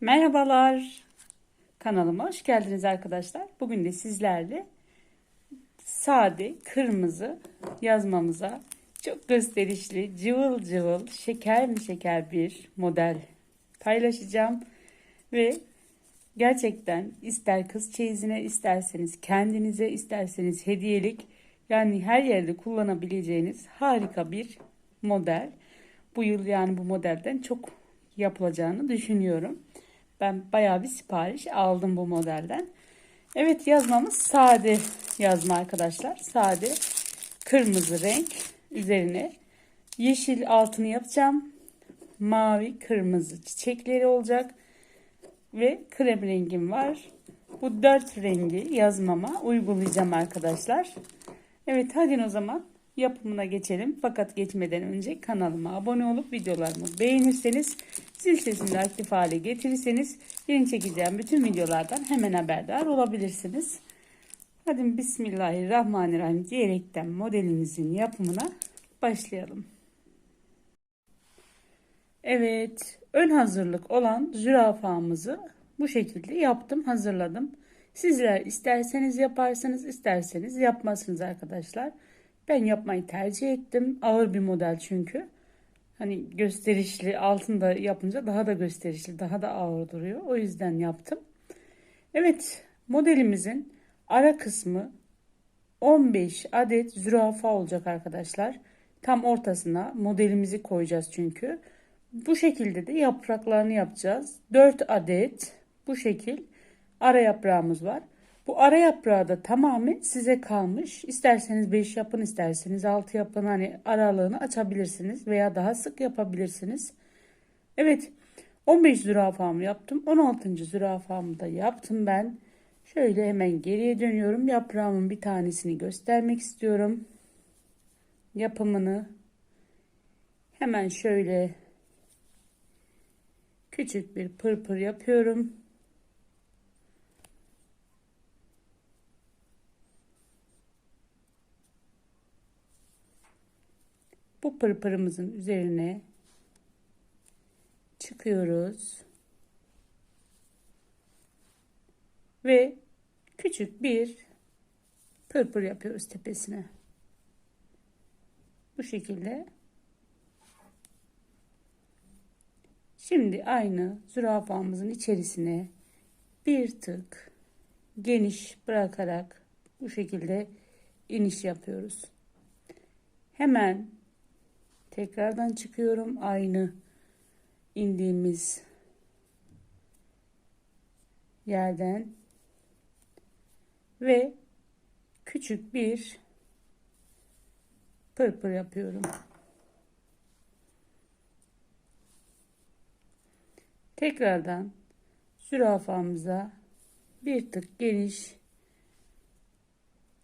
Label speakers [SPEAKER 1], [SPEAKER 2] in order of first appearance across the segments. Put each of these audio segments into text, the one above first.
[SPEAKER 1] Merhabalar. Kanalıma hoş geldiniz arkadaşlar. Bugün de sizlerle sade kırmızı yazmamıza çok gösterişli, cıvıl cıvıl, şeker mi şeker bir model paylaşacağım. Ve gerçekten ister kız çeyizine isterseniz kendinize isterseniz hediyelik yani her yerde kullanabileceğiniz harika bir model. Bu yıl yani bu modelden çok yapılacağını düşünüyorum. Ben bayağı bir sipariş aldım bu modelden. Evet yazmamız sade yazma arkadaşlar. Sade kırmızı renk üzerine yeşil altını yapacağım. Mavi kırmızı çiçekleri olacak. Ve krem rengim var. Bu dört rengi yazmama uygulayacağım arkadaşlar. Evet hadi o zaman yapımına geçelim. Fakat geçmeden önce kanalıma abone olup videolarımı beğenirseniz zil sesini aktif hale getirirseniz yeni çekeceğim bütün videolardan hemen haberdar olabilirsiniz. Hadi Bismillahirrahmanirrahim diyerekten modelimizin yapımına başlayalım. Evet ön hazırlık olan zürafamızı bu şekilde yaptım hazırladım. Sizler isterseniz yaparsınız isterseniz yapmazsınız arkadaşlar. Ben yapmayı tercih ettim. Ağır bir model çünkü. Hani gösterişli altında yapınca daha da gösterişli, daha da ağır duruyor. O yüzden yaptım. Evet, modelimizin ara kısmı 15 adet zürafa olacak arkadaşlar. Tam ortasına modelimizi koyacağız çünkü. Bu şekilde de yapraklarını yapacağız. 4 adet bu şekil ara yaprağımız var. Bu ara yaprağı da tamamen size kalmış. İsterseniz 5 yapın, isterseniz 6 yapın. Hani aralığını açabilirsiniz veya daha sık yapabilirsiniz. Evet, 15 zürafamı yaptım. 16. zürafamı da yaptım ben. Şöyle hemen geriye dönüyorum. Yaprağımın bir tanesini göstermek istiyorum. Yapımını hemen şöyle küçük bir pırpır yapıyorum. Bu pırpırımızın üzerine çıkıyoruz. Ve küçük bir pırpır yapıyoruz tepesine. Bu şekilde. Şimdi aynı zürafamızın içerisine bir tık geniş bırakarak bu şekilde iniş yapıyoruz. Hemen Tekrardan çıkıyorum aynı indiğimiz yerden ve küçük bir pırpır yapıyorum. Tekrardan zürafamıza bir tık geniş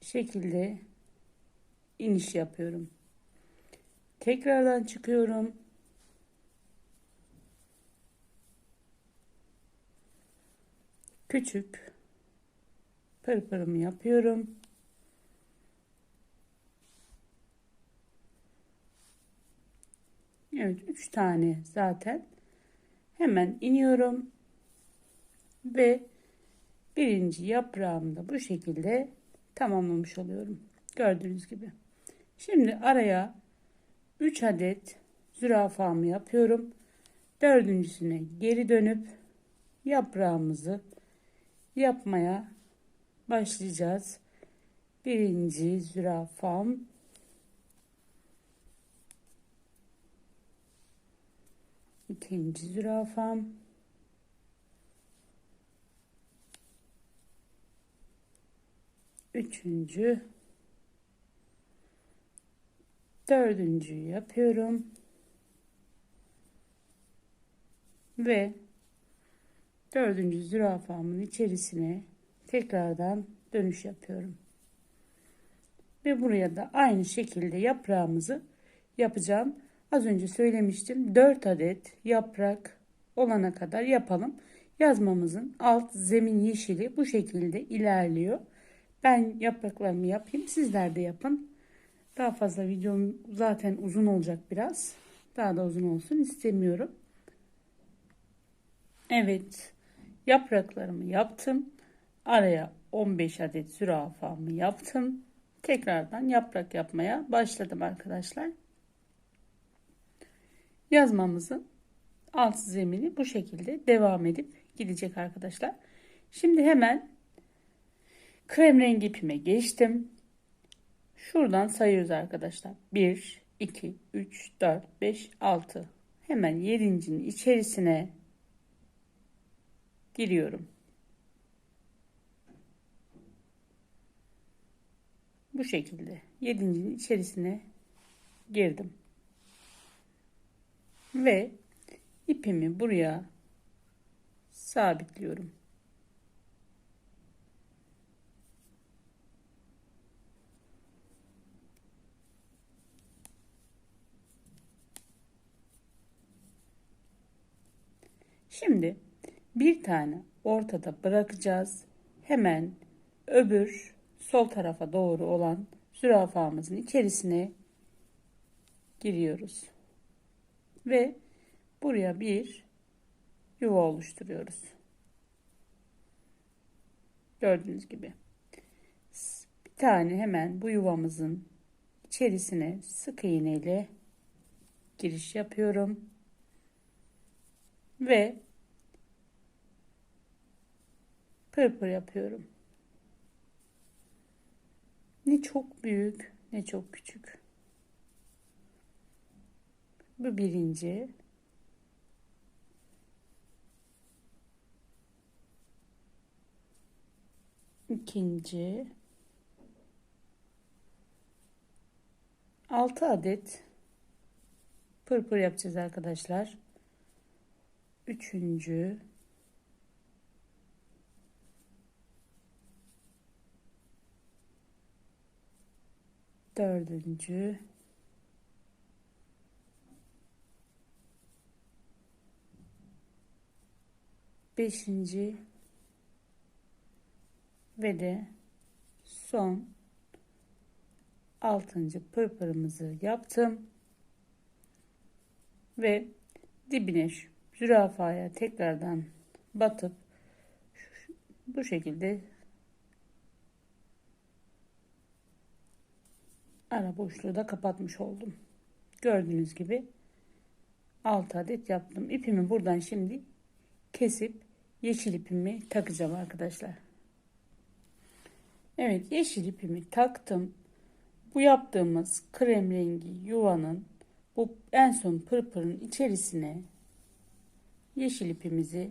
[SPEAKER 1] şekilde iniş yapıyorum. Tekrardan çıkıyorum. Küçük pırpırımı yapıyorum. Evet, üç tane zaten. Hemen iniyorum. Ve birinci yaprağımı da bu şekilde tamamlamış oluyorum. Gördüğünüz gibi. Şimdi araya 3 adet zürafamı yapıyorum. Dördüncüsüne geri dönüp yaprağımızı yapmaya başlayacağız. Birinci zürafam ikinci zürafam üçüncü dördüncüyü yapıyorum. Ve dördüncü zürafamın içerisine tekrardan dönüş yapıyorum. Ve buraya da aynı şekilde yaprağımızı yapacağım. Az önce söylemiştim 4 adet yaprak olana kadar yapalım. Yazmamızın alt zemin yeşili bu şekilde ilerliyor. Ben yapraklarımı yapayım. Sizler de yapın. Daha fazla videom zaten uzun olacak biraz. Daha da uzun olsun istemiyorum. Evet, yapraklarımı yaptım. Araya 15 adet zürafamı yaptım. Tekrardan yaprak yapmaya başladım arkadaşlar. Yazmamızın alt zemini bu şekilde devam edip gidecek arkadaşlar. Şimdi hemen krem rengi ipime geçtim. Şuradan sayıyoruz arkadaşlar. 1, 2, 3, 4, 5, 6. Hemen yedincinin içerisine giriyorum. Bu şekilde yedincinin içerisine girdim. Ve ipimi buraya sabitliyorum. Şimdi bir tane ortada bırakacağız. Hemen öbür sol tarafa doğru olan zürafamızın içerisine giriyoruz. Ve buraya bir yuva oluşturuyoruz. Gördüğünüz gibi. Bir tane hemen bu yuvamızın içerisine sık iğne ile giriş yapıyorum. Ve pırpır yapıyorum. Ne çok büyük ne çok küçük. Bu birinci. ikinci. Altı adet pırpır yapacağız arkadaşlar. Üçüncü. Dördüncü. Beşinci. Ve de son altıncı pırpırımızı yaptım. Ve dibine zürafaya tekrardan batıp bu şekilde ara boşluğu da kapatmış oldum. Gördüğünüz gibi 6 adet yaptım. İpimi buradan şimdi kesip yeşil ipimi takacağım arkadaşlar. Evet yeşil ipimi taktım. Bu yaptığımız krem rengi yuvanın bu en son pırpırın içerisine yeşil ipimizi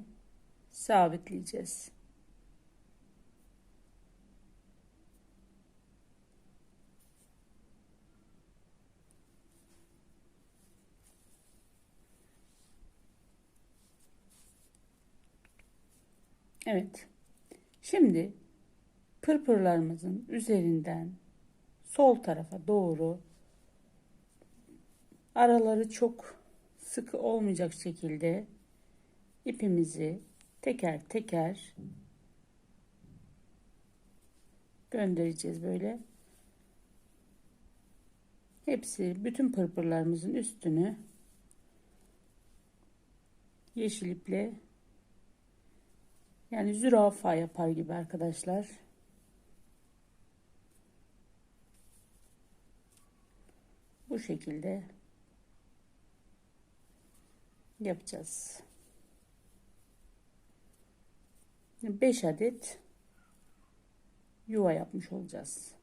[SPEAKER 1] sabitleyeceğiz. Evet. Şimdi pırpırlarımızın üzerinden sol tarafa doğru araları çok sıkı olmayacak şekilde ipimizi teker teker göndereceğiz böyle. Hepsi bütün pırpırlarımızın üstünü yeşil iple yani zürafa yapar gibi arkadaşlar. Bu şekilde yapacağız. 5 adet yuva yapmış olacağız.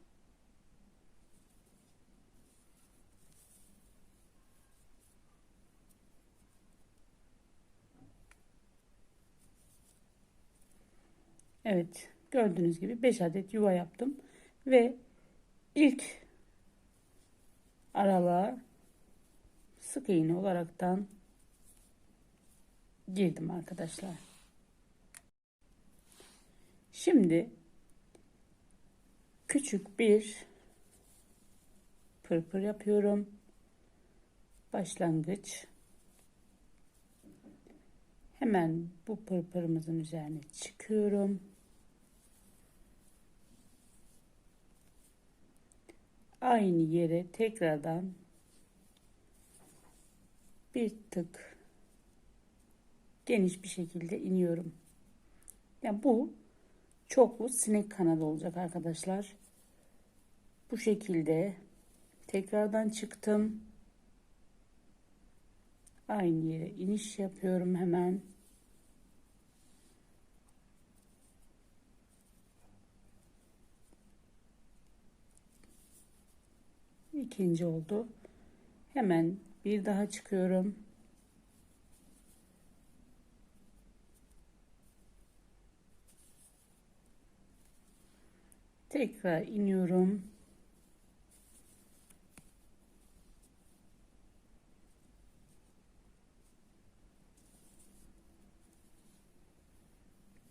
[SPEAKER 1] Evet gördüğünüz gibi 5 adet yuva yaptım ve ilk aralığa sık iğne olaraktan girdim arkadaşlar. Şimdi küçük bir pırpır yapıyorum. Başlangıç. Hemen bu pırpırımızın üzerine çıkıyorum. Aynı yere tekrardan bir tık geniş bir şekilde iniyorum. Yani bu çoklu sinek kanadı olacak arkadaşlar. Bu şekilde tekrardan çıktım. Aynı yere iniş yapıyorum hemen. İkinci oldu. Hemen bir daha çıkıyorum. Tekrar iniyorum.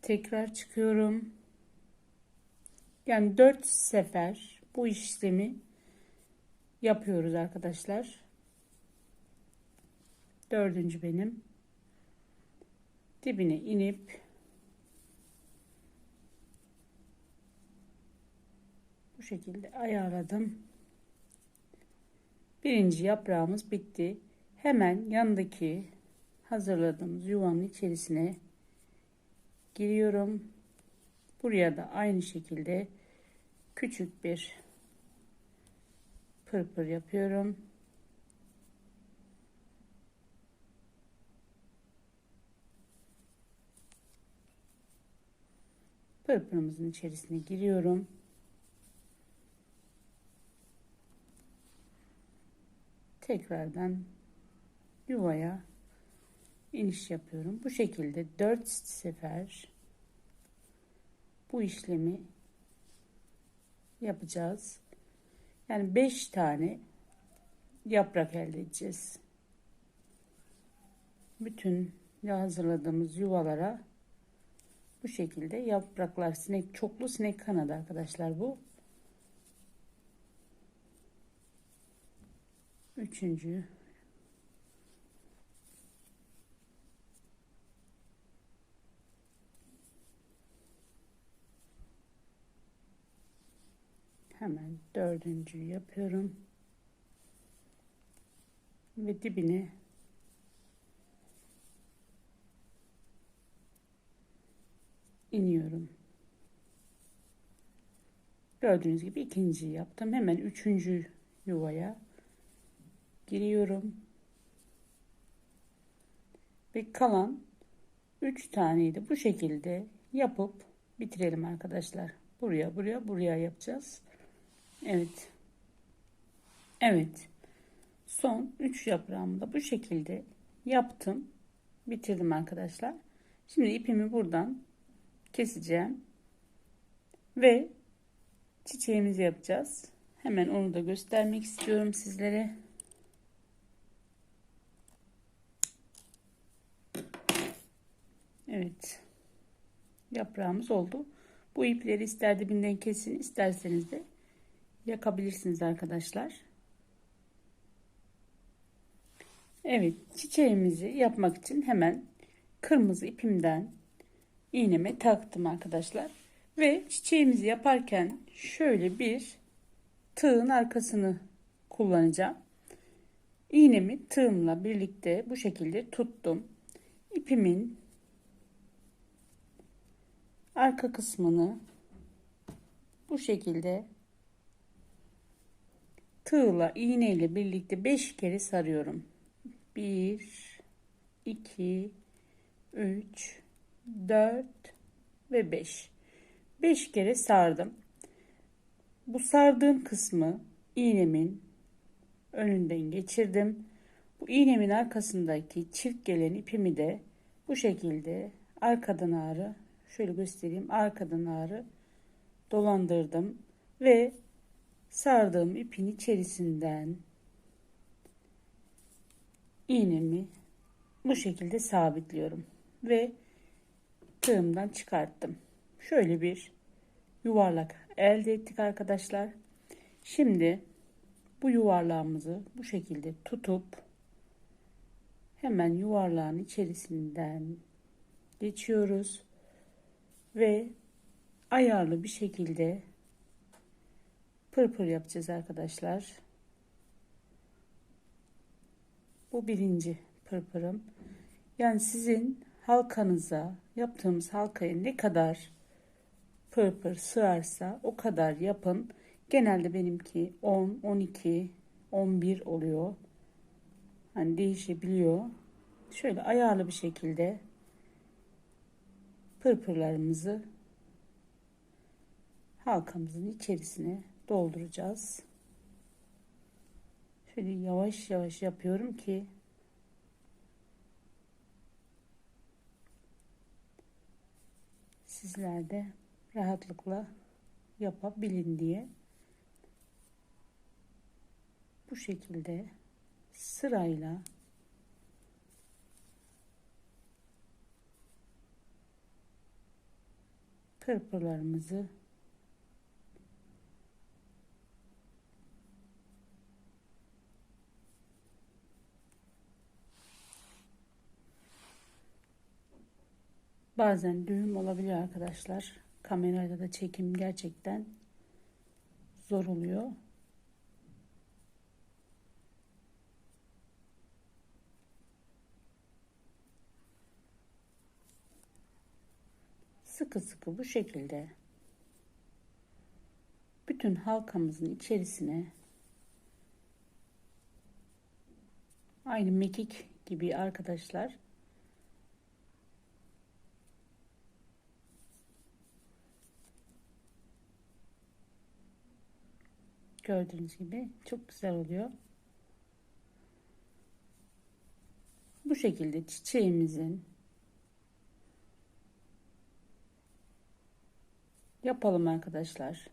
[SPEAKER 1] Tekrar çıkıyorum. Yani dört sefer bu işlemi yapıyoruz arkadaşlar. Dördüncü benim. Dibine inip bu şekilde ayarladım. Birinci yaprağımız bitti. Hemen yandaki hazırladığımız yuvanın içerisine giriyorum. Buraya da aynı şekilde küçük bir pırpır yapıyorum. Pırpırımızın içerisine giriyorum. Tekrardan yuvaya iniş yapıyorum. Bu şekilde 4 sefer bu işlemi yapacağız. Yani 5 tane yaprak elde edeceğiz. Bütün hazırladığımız yuvalara bu şekilde yapraklar sinek çoklu sinek kanadı arkadaşlar bu. Üçüncü hemen dördüncü yapıyorum. Ve dibine iniyorum. Gördüğünüz gibi ikinci yaptım. Hemen üçüncü yuvaya giriyorum. Ve kalan üç taneyi de bu şekilde yapıp bitirelim arkadaşlar. Buraya buraya buraya yapacağız Evet. Evet. Son 3 yaprağımı da bu şekilde yaptım. Bitirdim arkadaşlar. Şimdi ipimi buradan keseceğim. Ve çiçeğimizi yapacağız. Hemen onu da göstermek istiyorum sizlere. Evet. Yaprağımız oldu. Bu ipleri ister dibinden kesin isterseniz de yakabilirsiniz arkadaşlar. Evet çiçeğimizi yapmak için hemen kırmızı ipimden iğneme taktım arkadaşlar. Ve çiçeğimizi yaparken şöyle bir tığın arkasını kullanacağım. İğnemi tığımla birlikte bu şekilde tuttum. İpimin arka kısmını bu şekilde tığla iğne ile birlikte 5 kere sarıyorum. 1 2 3 4 ve 5. 5 kere sardım. Bu sardığım kısmı iğnemin önünden geçirdim. Bu iğnemin arkasındaki çift gelen ipimi de bu şekilde arkadan ağrı şöyle göstereyim arkadan ağrı dolandırdım ve sardığım ipin içerisinden iğnemi bu şekilde sabitliyorum ve tığımdan çıkarttım. Şöyle bir yuvarlak elde ettik arkadaşlar. Şimdi bu yuvarlağımızı bu şekilde tutup hemen yuvarlağın içerisinden geçiyoruz ve ayarlı bir şekilde pırpır yapacağız arkadaşlar. Bu birinci pırpırım. Yani sizin halkanıza yaptığımız halkaya ne kadar pırpır sığarsa o kadar yapın. Genelde benimki 10, 12, 11 oluyor. Hani değişebiliyor. Şöyle ayarlı bir şekilde pırpırlarımızı halkamızın içerisine dolduracağız. Şöyle yavaş yavaş yapıyorum ki sizler de rahatlıkla yapabilin diye bu şekilde sırayla pırpırlarımızı Bazen düğüm olabiliyor arkadaşlar. Kamerayla da çekim gerçekten zor oluyor. Sıkı sıkı bu şekilde bütün halkamızın içerisine aynı mekik gibi arkadaşlar Gördüğünüz gibi çok güzel oluyor. Bu şekilde çiçeğimizin yapalım arkadaşlar.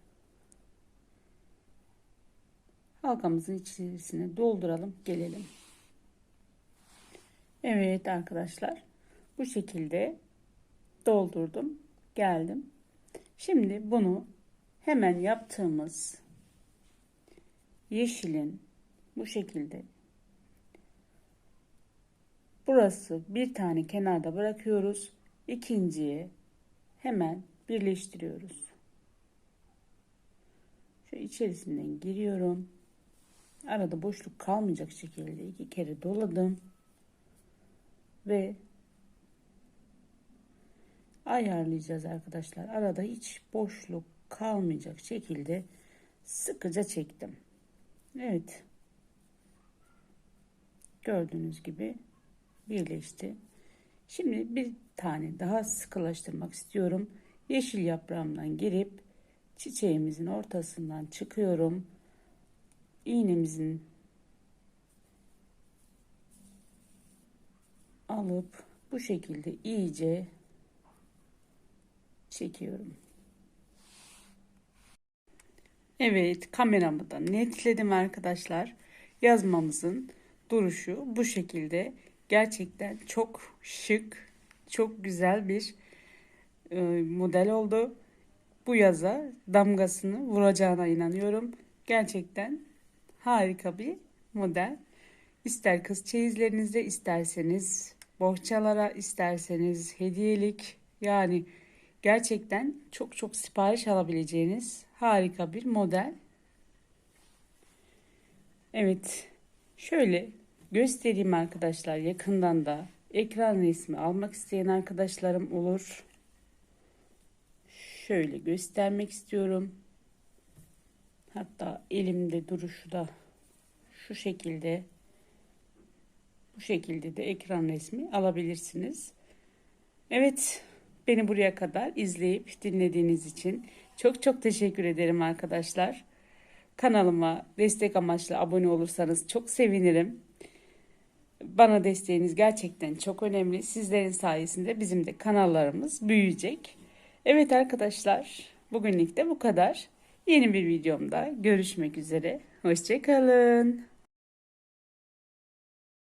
[SPEAKER 1] Halkamızın içerisine dolduralım gelelim. Evet arkadaşlar bu şekilde doldurdum geldim. Şimdi bunu hemen yaptığımız yeşilin bu şekilde burası bir tane kenarda bırakıyoruz. ikinciye hemen birleştiriyoruz. Şu içerisinden giriyorum. Arada boşluk kalmayacak şekilde iki kere doladım. Ve ayarlayacağız arkadaşlar. Arada hiç boşluk kalmayacak şekilde sıkıca çektim. Evet. Gördüğünüz gibi birleşti. Şimdi bir tane daha sıkılaştırmak istiyorum. Yeşil yaprağımdan girip çiçeğimizin ortasından çıkıyorum. İğnemizin alıp bu şekilde iyice çekiyorum. Evet kameramı da netledim arkadaşlar. Yazmamızın duruşu bu şekilde. Gerçekten çok şık, çok güzel bir e, model oldu. Bu yaza damgasını vuracağına inanıyorum. Gerçekten harika bir model. İster kız çeyizlerinizde isterseniz bohçalara isterseniz hediyelik yani gerçekten çok çok sipariş alabileceğiniz harika bir model. Evet şöyle göstereyim arkadaşlar yakından da ekran resmi almak isteyen arkadaşlarım olur. Şöyle göstermek istiyorum. Hatta elimde duruşu da şu şekilde bu şekilde de ekran resmi alabilirsiniz. Evet beni buraya kadar izleyip dinlediğiniz için çok çok teşekkür ederim arkadaşlar. Kanalıma destek amaçlı abone olursanız çok sevinirim. Bana desteğiniz gerçekten çok önemli. Sizlerin sayesinde bizim de kanallarımız büyüyecek. Evet arkadaşlar, bugünlük de bu kadar. Yeni bir videomda görüşmek üzere. Hoşçakalın.